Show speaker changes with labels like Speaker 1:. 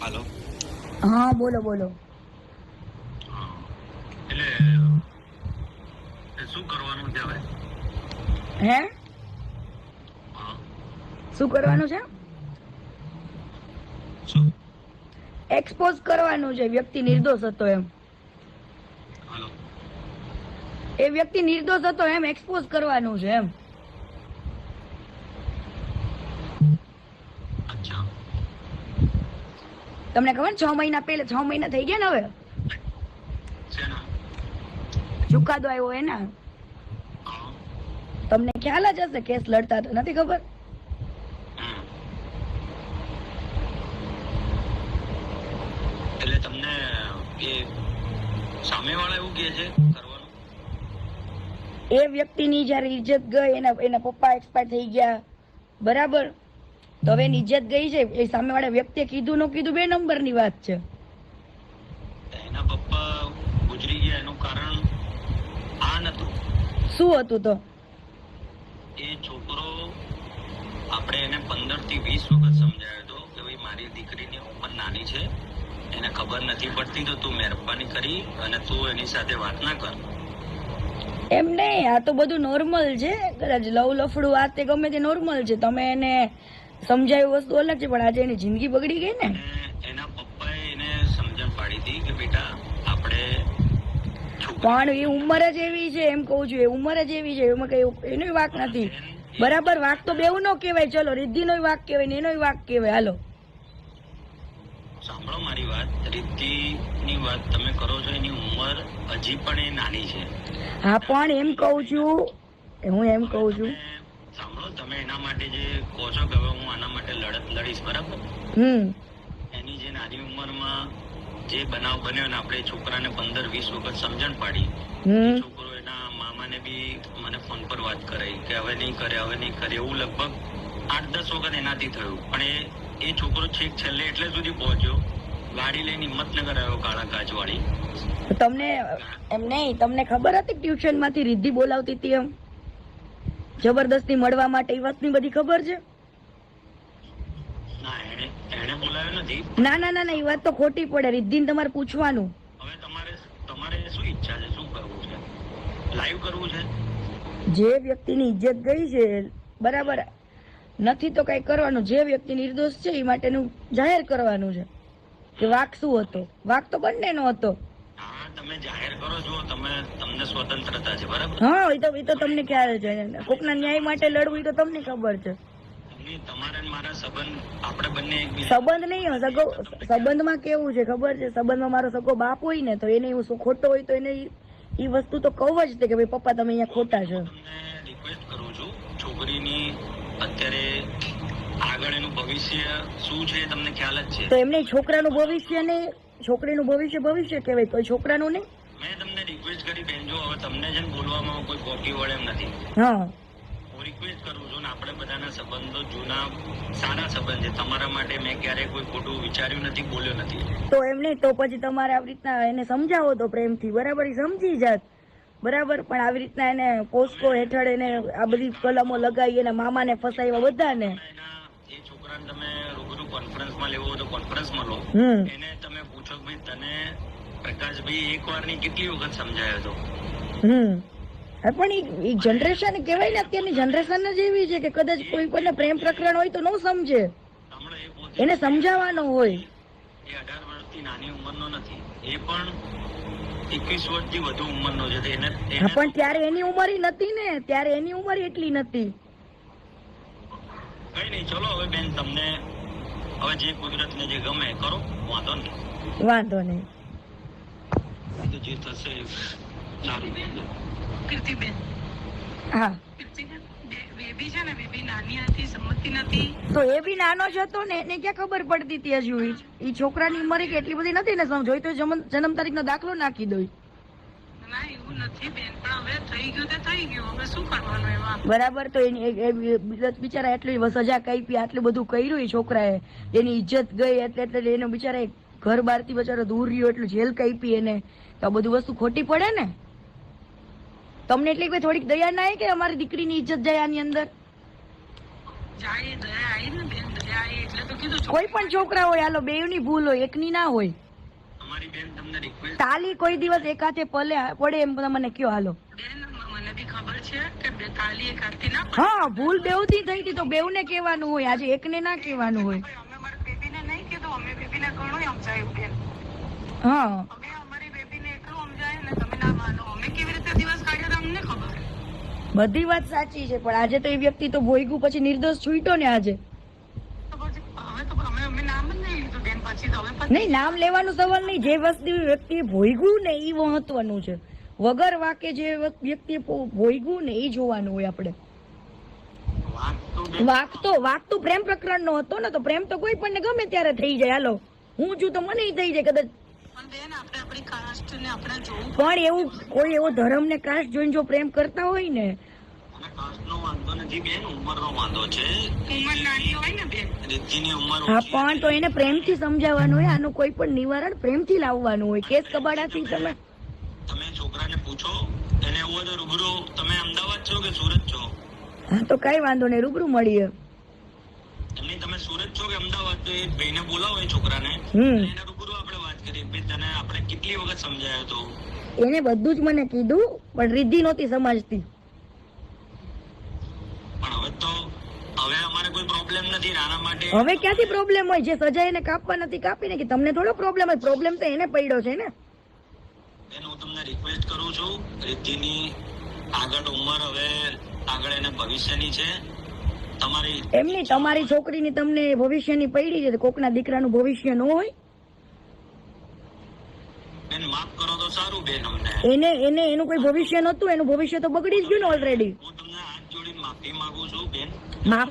Speaker 1: હાલો.
Speaker 2: હા બોલો બોલો.
Speaker 1: એટલે શું કરવાનું છે હવે?
Speaker 2: હે? શું કરવાનું છે?
Speaker 1: શું?
Speaker 2: એક્સપોઝ કરવાનું છે વ્યક્તિ નિર્દોષ હતો એમ. એ વ્યક્તિ નિર્દોષ હતો એમ એક્સપોઝ કરવાનું છે એમ. તમને ખબર છ મહિના પહેલા છ મહિના થઈ ગયા ને હવે? ચુકાદો આવ્યો એના. તમને ખ્યાલ જ હશે કેસ લડતા તો નથી ખબર?
Speaker 1: એટલે તમને એ સામેવાળા એવું કહે છે કરવાનું?
Speaker 2: એ વ્યક્તિની જ્યારે ઇજ્જત ગઈ એના એના પપ્પા એક્સપાયર થઈ ગયા. બરાબર? તો હવે એની ઇજ્જત ગઈ છે. એ સામેવાળા વ્યક્તિએ કીધું ન કીધું બે નંબરની વાત છે.
Speaker 1: એના પપ્પા ગુજરી ગયા. એનું કારણ આ નતું.
Speaker 2: શું હતું તો?
Speaker 1: એ છોકરો આપણે એને પંદરથી વીસ વખત સમજાયો હતો કે ભાઈ મારી દીકરીની ઉંમર નાની છે. એને ખબર નથી પડતી તો તું મહેરબાની કરી અને તું એની સાથે વાત ના કર.
Speaker 2: એમ નહીં. આ તો બધું નોર્મલ છે. કદાચ લવ લફડું આ તે ગમે તે નોર્મલ છે. તમે એને સમજાયું વસ્તુ અલગ છે પણ આજે એની જિંદગી બગડી ગઈ ને.
Speaker 1: એના પપ્પાએ એને સમજણ પાડી હતી કે બેટા આપણે
Speaker 2: પણ એ ઉંમર જ એવી છે એમ કહું છું એ ઉંમર જ એવી છે એમાં કઈ એનો વાક નથી. બરાબર વાક તો બેવું નો કહેવાય ચલો રિદ્ધિ નો વાક કહેવાય ને એનો વાક કહેવાય હાલો.
Speaker 1: સાંભળો મારી વાત રીતિની વાત તમે કરો છો એની ઉંમર હજી પણ એ નાની છે.
Speaker 2: હા પણ એમ કહું છું હું એમ કહું છું
Speaker 1: તમે એના માટે જે કહો છો કે હવે હું આના માટે લડત લડીશ બરાબર?
Speaker 2: હમ.
Speaker 1: એની જે નાની ઉંમરમાં જે બનાવ બન્યો ને આપણે છોકરાને પંદર વીસ વખત સમજણ પાડી. છોકરો એના મામાને બી મને ફોન પર વાત કરાઈ કે હવે નહીં કરે હવે નહીં કરે. એવું લગભગ આઠ દસ વખત એનાથી થયું. પણ એ એ છોકરો છેક છેલ્લે એટલે સુધી પહોંચ્યો. ગાડી લઈને હિંમતનગર આવ્યો કાળા કાચવાળી.
Speaker 2: તમને એમ નહીં તમને ખબર હતી ટ્યુશનમાંથી રિદ્ધિ બોલાવતી હતી એમ? જબરદસ્તી મળવા માટે એ વાતની બધી ખબર છે?
Speaker 1: ના
Speaker 2: ના ના ના એ વાત તો ખોટી પડે. રિદ્ધિને તમારે પૂછવાનું.
Speaker 1: હવે તમારે તમારે શું ઈચ્છા છે? શું કરવું છે? લાઈવ કરવું છે?
Speaker 2: જે વ્યક્તિની ઇજ્જત ગઈ છે બરાબર નથી તો કઈ કરવાનું. જે વ્યક્તિ નિર્દોષ છે એ માટેનું જાહેર કરવાનું છે. કે વાક શું હતો? વાક તો બંનેનો હતો.
Speaker 1: તમે જાહેર કરો છો તમે તમને સ્વતંત્રતા છે બરાબર?
Speaker 2: હા એ તો એ તો તમને ખ્યાલ છે. કોકના ન્યાય માટે લડવું એ તો તમને ખબર છે.
Speaker 1: મારા સંબંધ આપણે બંને
Speaker 2: સંબંધ નહીં સગો સંબંધમાં કેવું છે ખબર છે? સંબંધમાં મારો સગો બાપ હોય ને તો એને હું શું ખોટો હોય તો એને ઈ વસ્તુ તો કહું જ તે કે ભાઈ પપ્પા તમે અહીંયા ખોટા છો.
Speaker 1: રિક્વેસ્ટ કરું છું છોકરીની અત્યારે આગળ એનું ભવિષ્ય શું છે તમને ખ્યાલ જ છે.
Speaker 2: તો એમને છોકરાનું ભવિષ્ય ને છોકરીનું ભવિષ્ય ભવિષ્ય કહેવાય કોઈ છોકરાનું નહીં.
Speaker 1: મેં તમને રિક્વેસ્ટ કરી બેન જો હવે તમને છે બોલવામાં કોઈ કોટી વળે એમ નથી.
Speaker 2: હા.
Speaker 1: હું રિક્વેસ્ટ કરું છું ને આપણે બધાના સંબંધો જૂના સારા સંબંધ છે. તમારા માટે મેં ક્યારે કોઈ ખોટું વિચાર્યું નથી બોલ્યો નથી.
Speaker 2: તો એમ નહીં તો પછી તમારે આવી રીતના એને સમજાવો તો પ્રેમથી. બરાબર સમજી જાત. બરાબર? પણ આવી રીતના એને પોસ્કો હેઠળ એને આ બધી કલમો લગાવી એના મામાને ફસાવ્યા બધાને.
Speaker 1: એ છોકરાને તમે રૂબરૂ કોન્ફરન્સમાં લેવો તો કોન્ફરન્સમાં લો. એને તમે કે તને પ્રકાશભાઈ એક વારની કેટલી વખત સમજાયો હતો?
Speaker 2: હમ. પણ એ જનરેશન કહેવાય ને અત્યારની જનરેશન જ એવી છે કે કદાચ કોઈ કોઈને પ્રેમ પ્રકરણ હોય તો ન સમજે. એને સમજાવવાનો હોય.
Speaker 1: એ અઢાર વર્ષથી નાની ઉંમરનો નથી. એ પણ એકવીસ વર્ષથી વધુ ઉંમરનો છે. એને
Speaker 2: પણ ત્યારે એની ઉંમર નથી ને. ત્યારે એની ઉંમર એટલી નથી.
Speaker 1: કઈ નહીં ચલો હવે બેન તમને હવે જે કુદરતને જે ગમે કરો વાંધો નહીં
Speaker 2: વાંધો નહીં.
Speaker 1: જે થશે
Speaker 3: કીર્તિબેન.
Speaker 2: હા.
Speaker 3: બે- બેબી છે ને બેબી નાની સમજતી નથી.
Speaker 2: તો એ બી નાનો જ હતો ને એને ક્યાં ખબર પડતી હતી હજુ? ઈ ઈ છોકરાની ઉંમર કેટલી બધી નથી ને જોઈ તો જન્મ જન્મ તારીખનો દાખલો નાખી દો બરાબર તો એની બિ- બિચારા એટલી સજા કાપી આટલું બધું કર્યું એ છોકરાએ. એની ઇજ્જત ગઈ એટલે એટલે એને બિચારા ઘર બહારથી બચારો દૂર રહ્યો એટલું જેલ કાપી એને. તો આ બધું વસ્તુ ખોટી પડે ને? તમને એટલી કોઈ થોડીક દયા ના આવી કે અમારી દીકરીની ઇજ્જત જાય આની અંદર?
Speaker 3: ને
Speaker 2: કોઈ પણ છોકરા હોય હાલો બેવની ભૂલ હોય એકની ના હોય.
Speaker 1: અમારી બેન તમને રિક્વેસ્ટ
Speaker 2: તાલી કોઈ દિવસ એકાથે પલે પડે એમ મને કયો હાલો.
Speaker 3: મને બી ખબર છે કે તાલી એક ના
Speaker 2: હા ભૂલ બેઉથી થઈ હતી તો બેવને કહેવાનું હોય આજે એકને ના કહેવાનું હોય.
Speaker 3: અમે મારી બેબીને નહીં કીધું અમે બેબીને ઘણું સમજાયું બેન.
Speaker 2: હા.
Speaker 3: અમે અમારી બેબીને એટલું સમજાયું ને તમે ના માનો. અમે કેવી રીતે દિવસ કાઢ્યા અમને ખબર?
Speaker 2: બધી વાત સાચી છે પણ આજે તો એ વ્યક્તિ તો ભોયગું પછી નિર્દોષ છૂટ્યો ને આજે
Speaker 3: તો પછી હવે તો અમે અમે નામ જ નહીં લીધું બેન પછી તો હવે પછી
Speaker 2: નહીં, નામ લેવાનો સવાલ નહીં. જે વસ્તુ વ્યક્તિએ ભોયગું ને એ મહત્વનું છે. વગર વાકે જે વ્યક્તિએ પો- ને એ જોવાનું હોય આપણે. વાક તો વાક તો પ્રેમ પ્રકરણ નો હતો ને, તો પ્રેમ તો કોઈ પણ ગમે ત્યારે થઈ જાય. હાલો, હું છું તો મને થઈ જાય કદાચ.
Speaker 3: પણ
Speaker 2: એવું કોઈ એવો ધર્મ ને કાસ્ટ જોઈને જો પ્રેમ કરતા હોય ને
Speaker 1: અને વાંધો નથી બેન ઉંમરનો વાંધો છે.
Speaker 3: ઉંમર નાની હોય ને બેન?
Speaker 1: રિદ્ધિની ઉંમર
Speaker 2: હા પણ તો એને પ્રેમથી સમજાવવાનું હોય આનું કોઈ પણ નિવારણ પ્રેમથી લાવવાનું હોય. કેસ કબાડાથી તમે
Speaker 1: તમે છોકરાને પૂછો એને એવું તો રૂબરૂ તમે અમદાવાદ છો કે સુરત છો?
Speaker 2: હા તો કઈ વાંધો નહીં રૂબરૂ મળીએ.
Speaker 1: તમે તમે સુરત છો કે અમદાવાદ? તો એ ભાઈને બોલાવો એ છોકરાને. એને રૂબરૂ આપણે વાત કરીએ. ભાઈ તને આપણે કેટલી વખત સમજાયો તો?
Speaker 2: એને બધું જ મને કીધું પણ રિદ્ધિ નહોતી સમજતી
Speaker 1: પણ હવે તો હવે અમારે કોઈ પ્રોબ્લેમ નથી આના માટે.
Speaker 2: હવે ક્યાંથી પ્રોબ્લેમ હોય? જે સજા એને કાપવા નથી કાપીને કે તમને થોડો પ્રોબ્લેમ હોય? પ્રોબ્લેમ તો એને પડ્યો છે ને?
Speaker 1: બેન હું તમને રિક્વેસ્ટ કરું છું રિદ્ધિની આગળ ઉંમર હવે આગળ એને ભવિષ્યની છે. તમારી
Speaker 2: એમની તમારી છોકરીની તમને ભવિષ્યની પડી છે કોકના દીકરાનું ભવિષ્ય ન હોય?
Speaker 1: બેન માફ કરો તો સારું બેન અમને.
Speaker 2: એને એને એનું કોઈ ભવિષ્ય નહોતું એનું ભવિષ્ય તો બગડી જ ગયું ને ઓલરેડી
Speaker 1: હું તમને હાથ જોડીને માફી માંગુ છું બેન.
Speaker 2: માફ